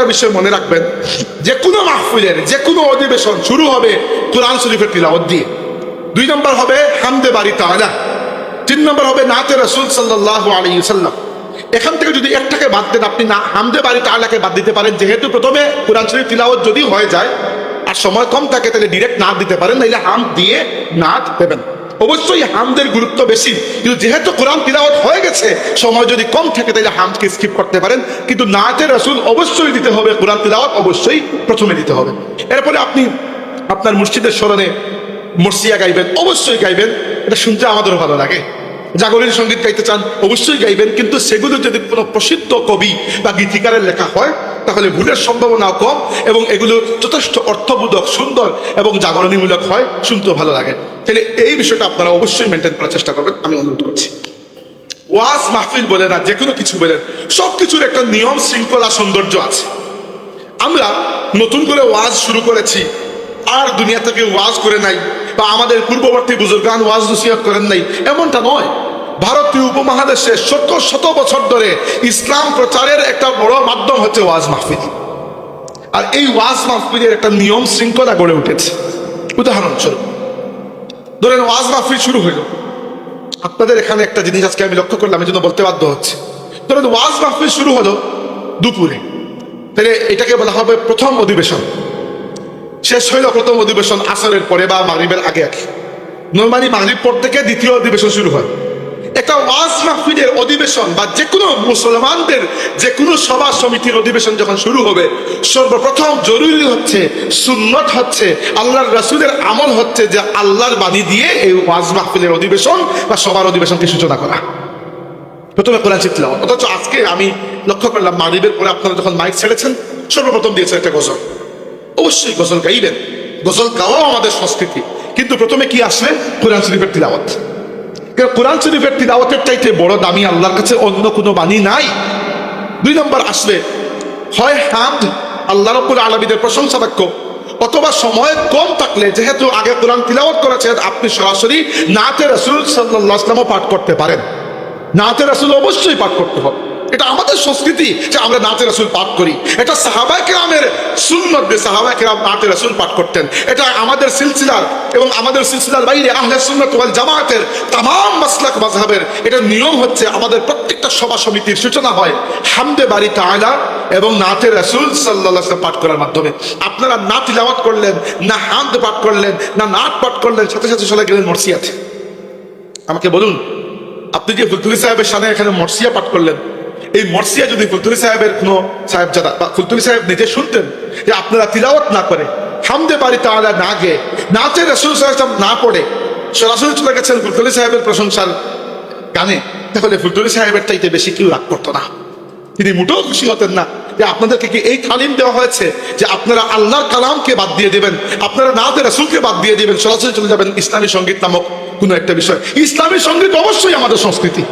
একটা বিষয় মনে রাখবেন, যে কোনো মাহফিলের, যে কোনো অধিবেশন শুরু হবে কোরআন শরীফের তিলাওয়াত দিয়ে। দুই নম্বর হবে হামদে বাড়ি তাআলা, তিন নম্বর হবে নাতে রসুল সাল্লাহ আলী সাল্লাম এখান থেকে যদি একটাকে বাদ দেন, আপনি না হামদে বাড়ি তাআলাকে বাদ দিতে পারেন, যেহেতু প্রথমে কোরআন শরীফ তিলাওয়াত যদি হয়ে যায় আর সময় কম থাকে, তাহলে ডিরেক্ট না দিতে পারেন নাইলে হাম দিয়ে নাচ দেবেন। অবশ্যই হামদের গুরুত্ব বেশি। কিন্তু যেহেতু কোরআন তিলাওয়াত হয়ে গেছে, সময় যদি কম থাকে তাহলে হামকে স্কিপ করতে পারেন। কিন্তু নাচের রসুল অবশ্যই দিতে হবে, কোরআন তিলাওয়াত অবশ্যই প্রথমে দিতে হবে। এরপরে আপনি আপনার মসজিদের স্মরণে মর্সিয়া গাইবেন, অবশ্যই গাইবেন। এটা শুনতে আমাদেরও ভালো লাগে। জাগরণী সংগীত গাইতে চান, অবশ্যই গাইবেন, কিন্তু সেগুলো যদি কোনো প্রসিদ্ধ কবি বা গীতিকারের লেখা হয়, তাহলে ভুলের সম্ভাবনাও কম এবং এগুলো যথেষ্ট অর্থবোধক, সুন্দর এবং জাগরণীমূলক হয়, শুনতেও ভালো লাগে। তাহলে এই বিষয়টা আপনারা অবশ্যই মেনটেন করার চেষ্টা করবেন, আমি অনুরোধ করছি। ওয়াজ মাহফিল বলে না যে কোনো কিছু বলেন সব কিছুর একটা নিয়ম শৃঙ্খলা সৌন্দর্য আছে। আমরা নতুন করে ওয়াজ শুরু করেছি আর দুনিয়া থেকে ওয়াজ করে নাই, বা আমাদের পূর্ববর্তী বুজুর্গান ওয়াজ নসিহত করেন নাই, এমনটা নয়। ভারতীয় উপমহাদেশে শত শত বছর ধরে ইসলাম প্রচারের একটা বড় মাধ্যম হচ্ছে ওয়াজ মাহফিল। আর এই ওয়াজ মাহফিলের একটা নিয়ম শৃঙ্খলা গড়ে উঠেছে। উদাহরণস্বরূপ, ধরেন ওয়াজ মাহফিল শুরু হইল আপনাদের এখানে একটা জিনিস আজকে আমি লক্ষ্য করলাম, এই জন্য বলতে বাধ্য হচ্ছে। ধরেন ওয়াজ মাহফিল শুরু হলো দুপুরে। তাহলে এটাকে বলা হবে প্রথম অধিবেশন। শেষ হইল প্রথম অধিবেশন আসরের পরে বা মাগরিবের আগে আগে। নর্মালি মাগরিব পর থেকে দ্বিতীয় অধিবেশন শুরু হয়। একটা ওয়াজ মাহফিলের অধিবেশন বা যে কোনো মুসলমানদের যে কোনো সভা সমিতির অধিবেশন যখন শুরু হবে, সর্বপ্রথম জরুরি হচ্ছে, সুন্নত হচ্ছে, আল্লাহর রাসূলের আমল হচ্ছে যে আল্লাহর বাণী দিয়ে এই ওয়াজ মাহফিলের অধিবেশন বা সবার অধিবেশনকে সূচনা করা। প্রথমে কোরআন শিখতে অথচ আজকে আমি লক্ষ্য করলাম মাগরিবের পরে আপনারা যখন মাইক ছেড়েছেন, সর্বপ্রথম দিয়েছে একটা গজল। অবশ্যই গোসল গাইবেন গোসল গাওয়াও আমাদের সংস্কৃতি। কিন্তু প্রথমে কি আসলে কোরআন শরীফের তিলাওয়াত। কোরআন শরীফের তিলাওয়াতের চাইতে বড় দামি আল্লাহর কাছে অন্য কোনো বাণী নাই? দুই নম্বর আসবে, হয় হামদ আল্লাহ রব্বুল আলমীদের প্রশংসা বাক্য। অথবা সময় কম থাকলে, যেহেতু আগে কোরআন তিলাওয়াত করেছেন, আপনি সরাসরি নাতে রসুল সাল্লাহ আসলামও পাঠ করতে পারেন। নাতে রাসুল অবশ্যই পাঠ করতে হবে। এটা আমাদের সংস্কৃতি যে আমরা নাতে রাসুল পাঠ করি। এটা সাহাবাই কেরামের সুন্নত যে সাহাবাই কেরাম নাতে রাসুল পাঠ করতেন। এটা আমাদের সিলসিলার এবং আমাদের সিলসিলার বাইরে আহলে সুন্নত ওয়াল জামাতের তামাম মাসলাক মাযহাবের এটা নিয়ম হচ্ছে আমাদের প্রত্যেকটা সভা সমিতির সূচনা হয় হামদে বাড়ি তাআলা এবং নাতে রাসুল ওয়াসাল্লাম পাঠ করার মাধ্যমে। আপনারা না তিলাওয়াত করলেন, না হামদ পাঠ করলেন, না নাট পাঠ করলেন, সাথে সাথে চলে গেলেন মর্সিয়াতে। আমাকে বলুন, আপনি যে ফুলতুলি সাহেবের সামনে এখানে মর্সিয়া পাঠ করলেন? এই মর্সিয়া যদি ফুলতুলি সাহেবের কোনো সাহেবজাদা বা ফুলতুলি সাহেব নিজে শুনতেন যে আপনারা তিলাওয়াত না করে হামদে বাড়ি তাহলে না গেয়ে নাচে রসুল সাহেব না পড়ে, সরাসরি চলে গেছেন ফুলতুলি সাহেবের প্রশংসার গানে, তাহলে ফুলতুলি সাহেবের চাইতে বেশি কেউ রাগ করতো না। তিনি মোটেও খুশি হতেন না যে আপনাদেরকে কি এই তালিম দেওয়া হয়েছে যে আপনারা আল্লাহর কালামকে বাদ দিয়ে দেবেন, আপনারা না নাতে রসুলকে বাদ দিয়ে দিবেন, সরাসরি চলে যাবেন ইসলামী সংগীত নামক কোনো একটা বিষয়। ইসলামী সংগীত অবশ্যই আমাদের সংস্কৃতি।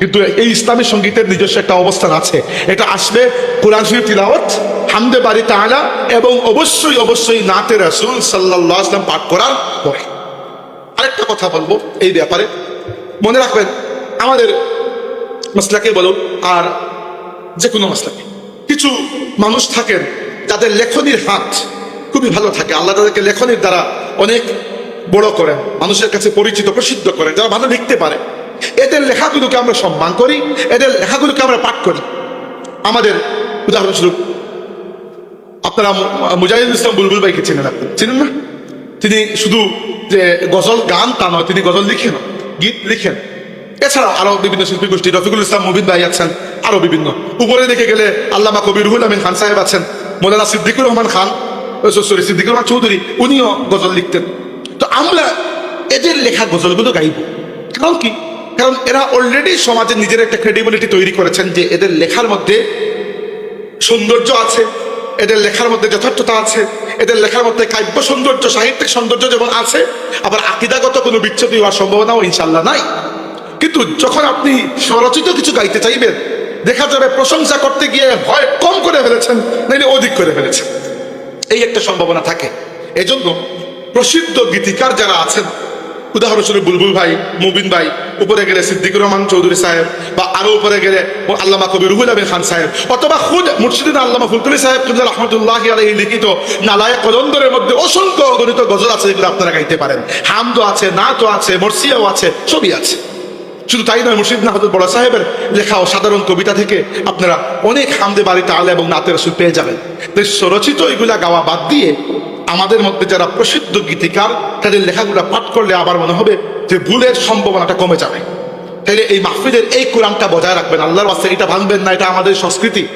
কিন্তু এই ইসলামী সঙ্গীতের নিজস্ব একটা অবস্থান আছে। এটা আসবে কোরআন শরীফ তিলাওয়াত, হামদে বাড়ি তাআলা, এবং অবশ্যই অবশ্যই নাতে রাসূল সাল্লাল্লাহু আলাইহি ওয়াসাল্লাম পাঠ করার পরে। আরেকটা কথা বলব এই ব্যাপারে। মনে রাখবেন, আমাদের মাসলাকে বলুন আর যে কোনো মাসলাকে। কিছু মানুষ থাকেন যাদের লেখনির হাত খুবই ভালো থাকে। আল্লাহ তাদেরকে লেখনির দ্বারা অনেক বড় করেন, মানুষের কাছে পরিচিত, প্রসিদ্ধ করেন, যারা ভালো লিখতে পারে। এদের লেখাগুলোকে আমরা সম্মান করি, এদের লেখাগুলোকে আমরা পাঠ করি। আমাদের উদাহরণস্বরূপ, আপনারা মুজাহিদুল ইসলাম বুলবুল ভাইকে চেনেন আপনি? চিনেন না? তিনি শুধু যে গজল গান তা নয়, তিনি গজল লিখেন, গীত লিখেন। এছাড়াও আরও বিভিন্ন শিল্পী গোষ্ঠী, রফিকুল ইসলাম মুবিন ভাই আছেন, আরও বিভিন্ন। উপরে দেখে গেলে আল্লামা কবির রুহুল আমিন খান সাহেব আছেন, মৌলানা সিদ্দিকুর রহমান খান সরি সিদ্দিকুর রহমান চৌধুরী, উনিও গজল লিখতেন। তো আমরা এদের লেখা গজলগুলো গাইব। কারণ কি? কারণ এরা অলরেডি সমাজে নিজের একটা ক্রেডিবিলিটি তৈরি করেছেন যে এদের লেখার মধ্যে সৌন্দর্য আছে, এদের লেখার মধ্যে যথার্থতা আছে, এদের লেখার মধ্যে কাব্য সৌন্দর্য, সাহিত্যিক সৌন্দর্য যেমন আছে, আবার আকিদাগত কোনো বিচ্ছুতি হওয়ার সম্ভাবনাও ইনশাল্লাহ নাই। কিন্তু যখন আপনি স্বরচিত কিছু গাইতে চাইবেন, দেখা যাবে প্রশংসা করতে গিয়ে হয় কম করে ফেলেছেন, নাইলে অধিক করে ফেলেছেন। এই একটা সম্ভাবনা থাকে। এজন্য প্রসিদ্ধ গীতিকার যারা আছেন, উদাহরণস্বরূপ বুলবুল ভাই, মুবিন ভাই উপরে গেলে সিদ্দিকুর রহমান চৌধুরী সাহেব বা আরও উপরে গেলে আল্লামা কবি রুহুল আমিন খান সাহেব অথবা খুদ মুর্শিদিন আল্লামা ফুলতুলি সাহেব কিন্তু রহমতুল্লাহ আলহী লিখিত নালায় কদন্দরের মধ্যে অসংখ্য অগণিত গজল আছে যেগুলো আপনারা গাইতে পারেন। হামদো আছে নাচও আছে, মর্সিয়াও আছে, সবই আছে। শুধু তাই নয়, মুর্শিদ নাহাদুল বড় সাহেবের লেখা ও সাধারণ কবিতা থেকে আপনারা অনেক হামদে বাড়িতে আলে এবং নাতের রসুল পেয়ে যাবেন। তো এই স্বরচিত এগুলা গাওয়া বাদ দিয়ে আমাদের মধ্যে যারা প্রসিদ্ধ গীতিকার, তাদের লেখাগুলো পাঠ করলে আবার মনে হবে যে ভুলের সম্ভাবনাটা কমে যাবে। তাইলে এই মাহফিদের এই কোরআনটা বজায় রাখবেন, আল্লাহর বাস্তে এটা ভাঙবেন না, এটা আমাদের সংস্কৃতি।